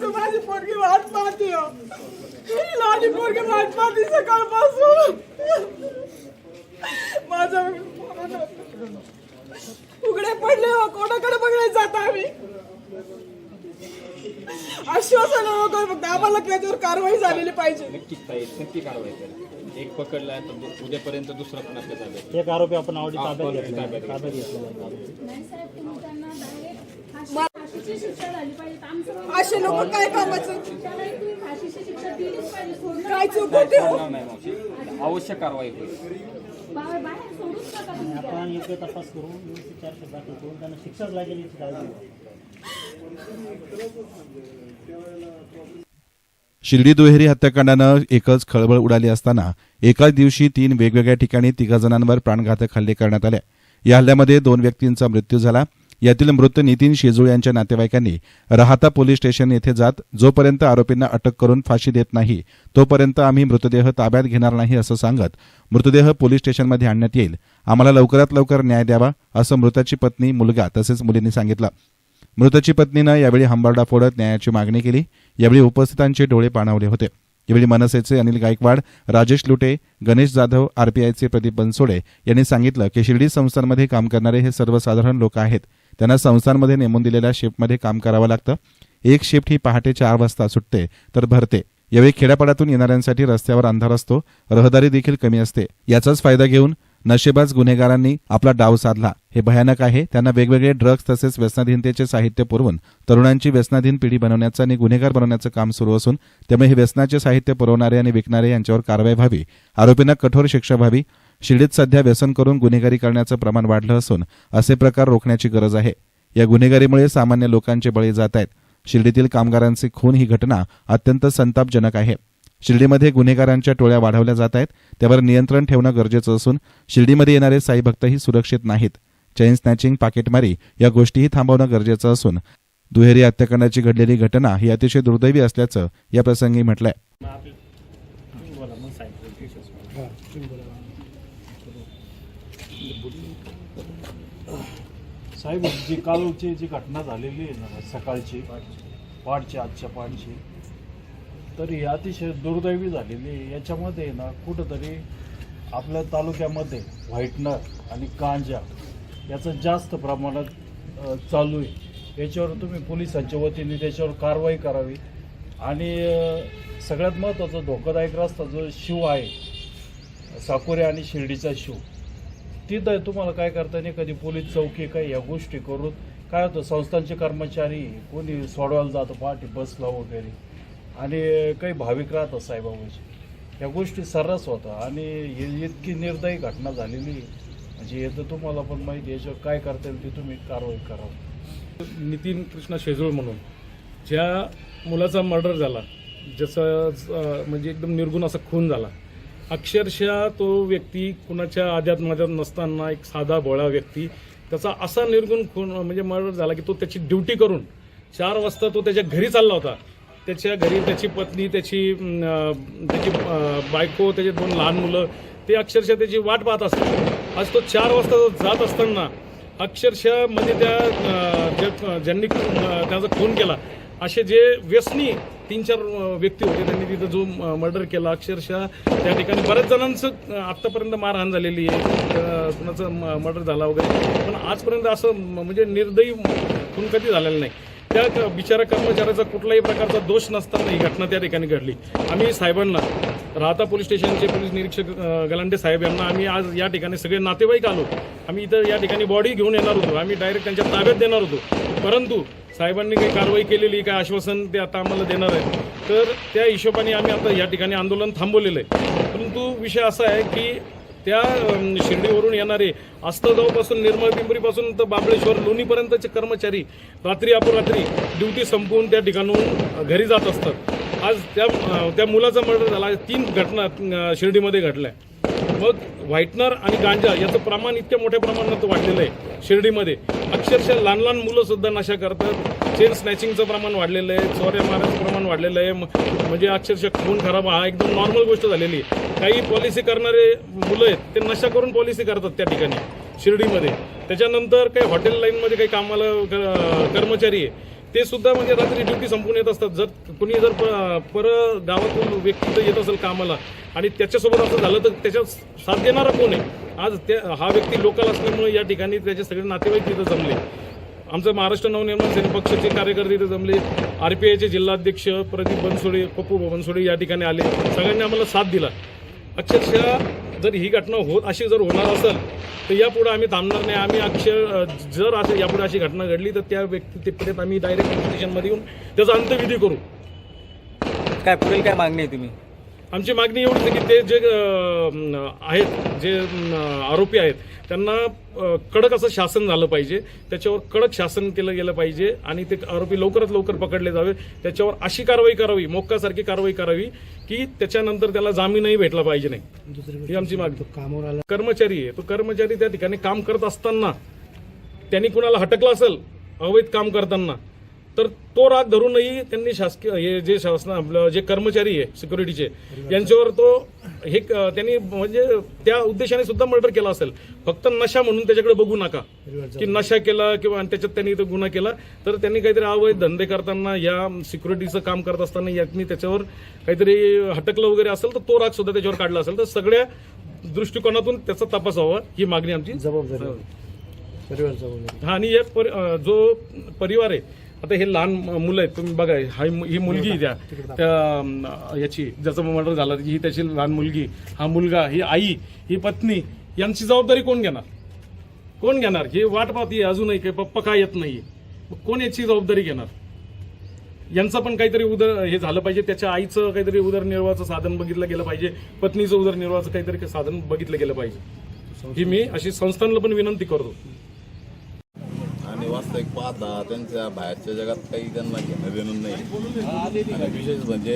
तू माझी पोरगी वाट पाहते लहानी पोरगी वाट पाहते सकाळपासून. माझं उघडे पडले हो कोणाकडे बघायला जात आम्ही? आश्वासन नको फक्त आम्हाला त्याच्यावर कारवाई झालेली पाहिजे. नक्कीच ताई नक्की कारवाई करेल एक पकडला तर दु- उद्यापर्यंत दुसरा पण आपल्या ताब्यात एक आरोपी आपण आवडी ताब्यात घेतला ताब्यात ताब्यात घेतलेला आहे. नाही साहेब तुम्ही त्यांना direct आमचं असे लोक काय कामाचं? काय चूक होते हो? नाही मावशी आवश्यक कारवाई होईल. आपण योग्य तपास करून व्यवस्थित चार्जशीट दाखल करून त्यांना शिक्षाच लागेल याची काळजी. शिर्डी दुहेरी हत्याकांडानं एकच खळबळ उडाली असताना एकाच दिवशी तीन वेगवेगळ्या ठिकाणी तिघा जणांवर प्राणघातक हल्ले करण्यात आले. या हल्ल्यामध्ये दोन व्यक्तींचा मृत्यू झाला. यातील मृत नितीन शेजूळ यांच्या नातेवाईकांनी राहता पोलीस स्टेशन येथे जात जोपर्यंत आरोपींना अटक करून फाशी देत नाही तोपर्यंत आम्ही मृतदेह ताब्यात घेणार नाही असं सांगत मृतदेह पोलीस स्टेशनमध्ये आणण्यात येईल. आम्हाला लवकरात लवकर न्याय द्यावा असं मृताची पत्नी मुलगा तसेच मुलींनी सांगितलं. मृताची पत्नीनं यावेळी हंबरडा फोडत न्यायाची मागणी केली. यावेळी उपस्थितांचे डोळे पाणावले होते. यावेळी मनसेचे अनिल गायकवाड राजेश लुटे गणेश जाधव आरपीआयचे प्रदीप बनसोडे यांनी सांगितलं की शिर्डी संस्थांमध्ये काम करणारे हे सर्वसाधारण लोक आहेत. त्यांना संस्थांमध्ये नेमून दिलेल्या शिफ्टमध्ये काम करावं लागतं. एक शिफ्ट ही पहाटे चार वाजता सुटते तर भरते. यावेळी खेड्यापाड्यातून येणाऱ्यांसाठी रस्त्यावर अंधार असतो रहदारी देखील कमी असते. याचाच फायदा घेऊन नशेबाज गुन्हेगारांनी आपला डाव साधला. हे भयानक आहे. त्यांना वेगवेगळे ड्रग्ज तसेच व्यसनाधीनतेचे साहित्य पुरवून तरुणांची व्यसनाधीन पिढी बनवण्याचं आणि गुन्हेगार बनवण्याचं काम सुरू असून त्यामुळे हे व्यसनाचे साहित्य पुरवणारे आणि विकणारे यांच्यावर कारवाई व्हावी. आरोपींना कठोर शिक्षा व्हावी. शिर्डीत सध्या व्यसन करून गुन्हेगारी करण्याचं प्रमाण वाढलं असून असे प्रकार रोखण्याची गरज आहे. या गुन्हेगारीमुळे सामान्य लोकांचे बळी जात आहेत. शिर्डीतील कामगारांचे खून ही घटना अत्यंत संतापजनक आहे. शिर्डीमध्ये गुन्हेगारांच्या टोळ्या वाढवल्या जात आहेत. त्यावर नियंत्रण ठेवणं गरजेचं असून शिर्डीमध्ये येणारे साई भक्तही सुरक्षित नाहीत. चैन स्नॅचिंग पाकेटमारी या गोष्टीही थांबवणं गरजेचं असून दुहेरी हत्याकांडाची घडलेली घटना ही अतिशय दुर्दैवी असल्याचं या प्रसंगी म्हटलंय मग आपली तुम्ही बोला मग साहेब साहेब जी कालची जी घटना झालेली आहे ना सकाळची पाठची आजच्या पाठची तर ही अतिशय दुर्दैवी झालेली आहे. याच्यामध्ये आहे ना कुठंतरी आपल्या तालुक्यामध्ये व्हाईटनर आणि कांजा याचं जास्त प्रमाणात चालू आहे. याच्यावर तुम्ही पोलिसांच्या वतीने त्याच्यावर कारवाई करावी. आणि सगळ्यात महत्त्वाचा धोकादायक रस्ता जो शिव आहे साकोरे आणि शिर्डीचा शिव. तिथं तुम्हाला काय करता नाही कधी पोलीस चौकी काही या गोष्टी करून काय होतं? संस्थांचे कर्मचारी कोणी सोडवायला जातं पहाटे बसला वगैरे. आणि काही भाविक राहतात साईबाबाचे. या गोष्टी सर्रास होता आणि इतकी निर्दयी घटना झालेली म्हणजे हे तर तुम्हाला पण माहिती याच्यावर काय करता येईल ते तुम्ही कारवाई करावं नितीन कृष्ण शेजूळ म्हणून. ज्या मुलाचा मर्डर झाला ज्याचं म्हणजे एकदम निर्गुण असा खून झाला अक्षरशः तो व्यक्ती कुणाच्या आद्यात मध्यात नसताना एक साधा भोळा व्यक्ती त्याचा असा निर्गुण खून म्हणजे मर्डर झाला की तो त्याची ड्युटी करून चार वाजता तो त्याच्या घरी चालला होता. त्याच्या घरी त्याची पत्नी त्याची त्याची बायको त्याचे दोन लहान मुलं ते अक्षरशः त्याची वाट पाहत असतात. आज तो चार वाजता जात असताना अक्षरशः म्हणजे त्या ज्या- ज्यांनी त्याचा खून केला असे जे व्यसनी तीन चार व्यक्ती होते. त्यांनी तिथं जो मर्डर केला अक्षरशः त्या ठिकाणी बऱ्याच जणांचं आत्तापर्यंत मारहाण झालेली आहे. कुणाचं मर्डर झाला वगैरे. पण आजपर्यंत असं म- म्हणजे निर्दयी खून कधी झालेलं नाही. त्या बिचारा कर्मचाऱ्याचा कुठलाही प्रकारचा दोष नसताना ही घटना त्या ठिकाणी घडली. आम्ही साहेबांना राहता पोलीस स्टेशनचे पोलीस निरीक्षक गलांडे साहेब यांना आम्ही आज या ठिकाणी सगळे नातेवाईक आलो. आम्ही इथं या ठिकाणी बॉडी घेऊन येणार होतो. आम्ही डायरेक्ट त्यांच्या ताब्यात देणार होतो. परंतु साहेबांनी काही कारवाई केलेली काय आश्वासन ते आता आम्हाला देणार आहे तर त्या हिशोबाने आम्ही आता या ठिकाणी आंदोलन थांबवलेलं आहे. परंतु विषय असा आहे की त्या शिर्डीवरून येणारे आस्तगावपासून निर्मळ पिंपरीपासून तर बाबळेश्वर लोणीपर्यंतचे कर्मचारी रात्री अपरात्री ड्युटी संपवून त्या ठिकाणून घरी जात असतात. आज त्या त्या मुलाचा मर्डर झाला. तीन घटना शिर्डीमध्ये घडल्या. मग व्हाईटनर आणि गांजा याचं प्रमाण इतक्या मोठ्या प्रमाणात वाढलेलं आहे शिर्डीमध्ये. अक्षरशः लहान लहान मुलं सुद्धा नशा करतात. चेन स्नॅचिंगचं प्रमाण वाढलेलं आहे. चोऱ्या मारायचं प्रमाण वाढलेलं आहे. म्हणजे अक्षरशः खून खराब हा एकदम नॉर्मल गोष्ट झालेली आहे. काही पॉलिसी करणारे मुलं आहेत ते नशा करून पॉलिसी करतात त्या ठिकाणी शिर्डीमध्ये. त्याच्यानंतर काही हॉटेल लाईनमध्ये काही कामाला क- कर्मचारी आहे. ते सुद्धा म्हणजे रात्री ड्युटी संपून येत असतात. जर कुणी जर प- पर गावातून व्यक्ती जर येत असेल कामाला. आणि त्याच्यासोबत असं झालं तर त्याच्यात साथ देणारा कोण आहे? आज त्या हा व्यक्ती लोकल असल्यामुळे या ठिकाणी त्याचे सगळे नातेवाईक तिथं जमले. आमचं महाराष्ट्र नवनिर्माण सेना पक्षाचे कार्यकर्ते तिथे जमले. आर पी आयचे जिल्हाध्यक्ष प्रदीप बनसोडे पप्पू बनसोडे या ठिकाणी आले. सगळ्यांनी आम्हाला साथ दिला. अक्षरशः जर ही घटना होत अशी जर होणार असेल तर यापुढे आम्ही थांबणार नाही. आम्ही अक्षर जर असे यापुढे अशी घटना घडली तर त्या व्यक्ती तिथपर्यंत आम्ही डायरेक्ट स्टेशनमध्ये येऊन त्याचा अंत्यविधी करू. काय पुढील काय मागणी आहे तुम्ही? आमची मागणी एवढीच आहे की ते जे आहेत जे आरोपी आहेत त्यांना कडक असं शासन झालं पाहिजे. त्याच्यावर कडक शासन केलं गेलं पाहिजे आणि ते आरोपी लवकरात लवकर पकडले जावे. त्याच्यावर अशी कारवाई करावी मोक्कासारखी कारवाई करावी की त्याच्यानंतर त्याला जामीनही भेटला पाहिजे नाही. ही आमची मागणी. कामावर आला. कर्मचारी आहे. तो कर्मचारी त्या ठिकाणी काम करत असताना त्यांनी कुणाला हटकलं असेल? अवैध काम करताना. तर तो राग धरूनही त्यांनी शासकीय हे जे शासन आपलं जे कर्मचारी आहे सिक्युरिटीचे यांच्यावर तो हे त्यांनी म्हणजे त्या उद्देशाने सुद्धा मर्डर केला असेल. फक्त नशा म्हणून त्याच्याकडे बघू नका. की नशा केला किंवा त्याच्यात त्यांनी इथं गुन्हा केला. तर त्यांनी काहीतरी अवैध धंदे करताना या सिक्युरिटीचं काम करत असताना यांनी त्याच्यावर काहीतरी हटकलं वगैरे असेल तर तो राग सुद्धा त्याच्यावर काढला असेल. तर सगळ्या दृष्टिकोनातून त्याचा तपास व्हावा ही मागणी आमची. जबाबदारी हा आणि अं, जो परिवार आहे आता हे लहान मुलं आहेत तुम्ही बघा हा ही मुलगी आहे त्या याची ज्याचं मर्डर झालं ही त्याची लहान मुलगी हा मुलगा ही आई ही पत्नी यांची जबाबदारी कोण घेणार? कोण घेणार? ही वाट पाहती अजूनही काही पप्पा काय येत नाहीये. मग कोण याची जबाबदारी घेणार? यांचं पण काहीतरी उदर हे झालं पाहिजे त्याच्या आईचं काहीतरी उदरनिर्वाहाचं साधन बघितलं गेलं पाहिजे पत्नीचं उदरनिर्वाहाचं काहीतरी साधन बघितलं गेलं पाहिजे. ही मी अशी संस्थांना पण विनंती करतो. वास्तविक पाहता त्यांच्या बाहेरच्या जगात काही त्यांना घेणं देणं नाही. आणि विशेष म्हणजे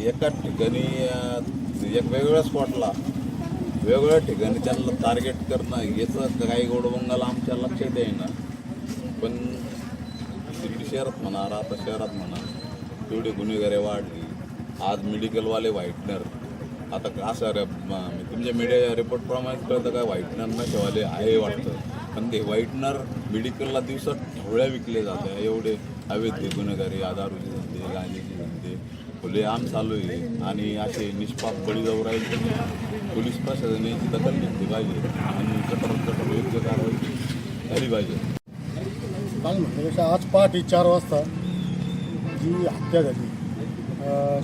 एकाच ठिकाणी एक वेगवेगळ्या स्पॉटला वेगवेगळ्या ठिकाणी त्यांना टार्गेट करणं याचं काही गोडबंगाला आमच्या लक्षात येईना. पण शिर्डी शहरात म्हणा आता शहरात म्हणा तेवढी गुन्हेगारी वाढली. आज मेडिकलवाले व्हाईटनर आता का असं रे- तुमच्या म्हणजे मीडिया रिपोर्टप्रमाणे कळतं का? व्हाईटनर नशेवाले आहे वाटतं. पण ते व्हाईटनर मेडिकलला दिवसात होळ्या विकले जातात एवढे अवैध गुन्हेगारी दारूचे धंदे गांजेची धंदे खुले आम चालू आहे. आणि असे निष्पाप बळी जाऊ राहिले पोलीस प्रशासनाने याची दखल घेतली पाहिजे. आणि कठोर कठोर योग्य कारवाई झाली पाहिजे. काल म्हटल्यापेक्षा आज पहाटे चार वाजता जी हत्या झाली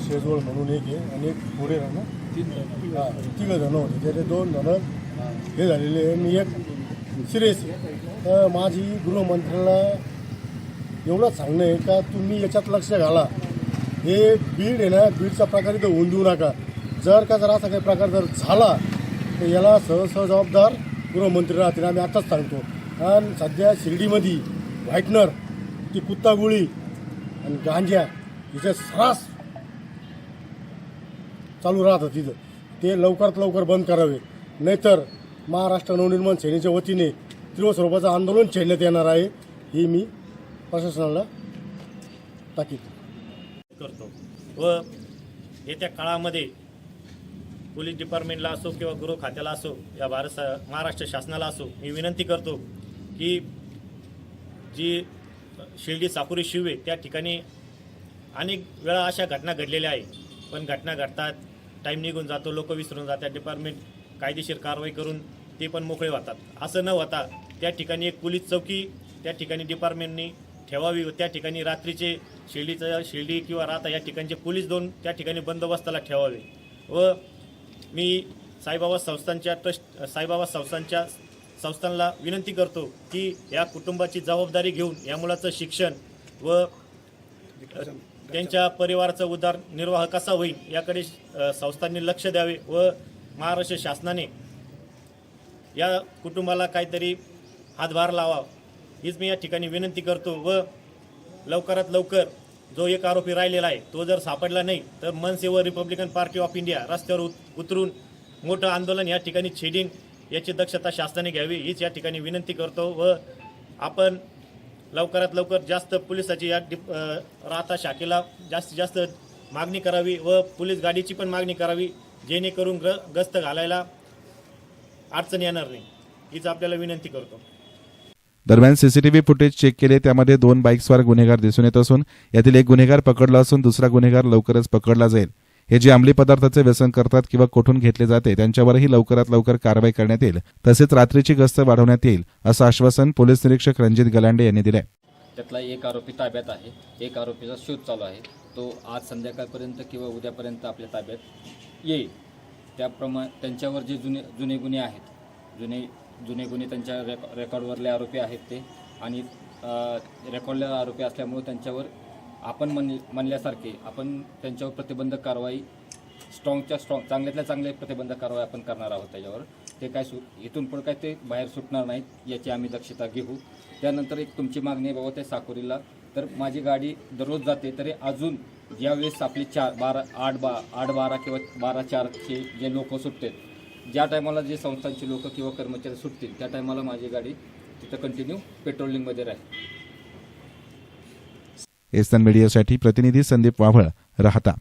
शेजवळ म्हणून एक आहे आणि एक पुढे राहणं. हा तिघं जणं होते. त्याचे दोन जणं हे झालेले आहे. मी एक सिरियस तर माझी गृहमंत्र्याला एवढं सांगणं आहे का? तुम्ही याच्यात लक्ष घाला. हे बीड आहे ना बीडचा प्रकार इथं होऊन देऊ नका. जर का जर असा काही प्रकार जर झाला तर याला सहसह जबाबदार गृहमंत्री राहतील आम्ही आताच सांगतो. आणि सध्या शिर्डीमध्ये व्हाईटनर ती कुत्ता गोळी आणि गांज्या हिचे सरास चालू राहतं तिथं ते लवकरात लवकर बंद करावे. नाहीतर महाराष्ट्र नवनिर्माण सेनेच्या वतीने तीव्र स्वरूपाचं आंदोलन छेडण्यात येणार आहे. ही मी प्रशासनाला ताकीद करतो. व येत्या काळामध्ये पोलीस डिपार्टमेंटला असो किंवा गृह खात्याला असो या भारत सा- महाराष्ट्र शासनाला असो मी विनंती करतो की जी शिर्डी चापुरी शिवे त्या ठिकाणी अनेक वेळा अशा घटना घडलेल्या आहे पण घटना घडतात टाईम निघून जातो लोक विसरून जातात डिपार्टमेंट कायदेशीर कारवाई करून ते पण मोकळे होतात. असं न होता त्या ठिकाणी एक पोलीस चौकी त्या ठिकाणी डिपार्टमेंटनी ठेवावी व त्या ठिकाणी रात्रीचे शिर्डीचं शिर्डी किंवा राहता या ठिकाणचे पोलीस दोन त्या ठिकाणी बंदोबस्ताला ठेवावे. व मी साईबाबा संस्थांच्या ट्रस्ट साईबाबा संस्थांच्या संस्थांना विनंती करतो की या कुटुंबाची जबाबदारी घेऊन या मुलाचं शिक्षण व त्यांच्या परिवाराचा उदरनिर्वाह कसा होईल याकडे संस्थांनी लक्ष द्यावे व महाराष्ट्र शासनाने या कुटुंबाला काहीतरी हातभार लावा हीच मी या ठिकाणी विनंती करतो व लवकरात लवकर जो एक आरोपी राहिलेला आहे तो जर सापडला नाही तर मनसे व रिपब्लिकन पार्टी ऑफ इंडिया रस्त्यावर उत- उतरून मोठं आंदोलन या ठिकाणी छेडीन याची दक्षता शासनाने घ्यावी हीच या ठिकाणी विनंती करतो व आपण लवकरात लवकर जास्त पोलिसाची या डिप राहता शाखेला जास्तीत जास्त मागणी करावी व पोलीस गाडीची पण मागणी करावी. जेणेकरून ग्र गस्त घालायला अडचण येणार नाही. हीच आपल्याला विनंती करतो. दरम्यान सीसीटीव्ही फुटेज चेक केले त्यामध्ये दोन बाईक्सवर गुन्हेगार दिसून येत असून यातील एक गुन्हेगार पकडला असून दुसरा गुन्हेगार लवकरच पकडला जाईल. हे जे अंमली पदार्थाचे व्यसन करतात किंवा कोठून घेतले जाते त्यांच्यावरही लवकरात लवकर कारवाई करण्यात येईल. तसेच रात्रीची गस्त वाढवण्यात येईल असं आश्वासन पोलीस निरीक्षक रणजित गलांडे यांनी दिलंय. त्यातला एक आरोपी ताब्यात आहे. एक आरोपीचा शोध चालू आहे. तो आज संध्याकाळपर्यंत किंवा उद्यापर्यंत आपल्या ताब्यात येईल. त्याप्रमाणे त्यांच्यावर जे जुने जुने गुन्हे आहेत जुने जुने गुन्हे त्यांच्या रेक रेकॉर्डवरले आरोपी आहेत ते आणि रेकॉर्डले आरोपी असल्यामुळे त्यांच्यावर आपण म्हण म्हणल्यासारखे आपण त्यांच्यावर प्रतिबंधक कारवाई स्ट्रॉंगच्या स्ट्रॉंग चांगल्यातल्या चांगल्या प्रतिबंधक कारवाई आपण करणार आहोत त्याच्यावर. ते काय सु इथून पुढे काय ते बाहेर सुटणार नाहीत याची आम्ही दक्षता घेऊ. त्यानंतर एक तुमची मागणी आहे बाबा त्या साकोरीला तर माझी गाडी दररोज जाते तरी अजून ज्यावेळेस आपले चार बारा आठ बा आठ बारा किंवा बारा चारचे जे लोक सुटतात ज्या टायमाला जे संस्थांचे लोक किंवा कर्मचारी सुटतील त्या टायमाला माझी गाडी तिथं कंटिन्यू पेट्रोलिंगमध्ये राहील. एसन मीडियासाठी प्रतिनिधी संदीप वाभळ राहता.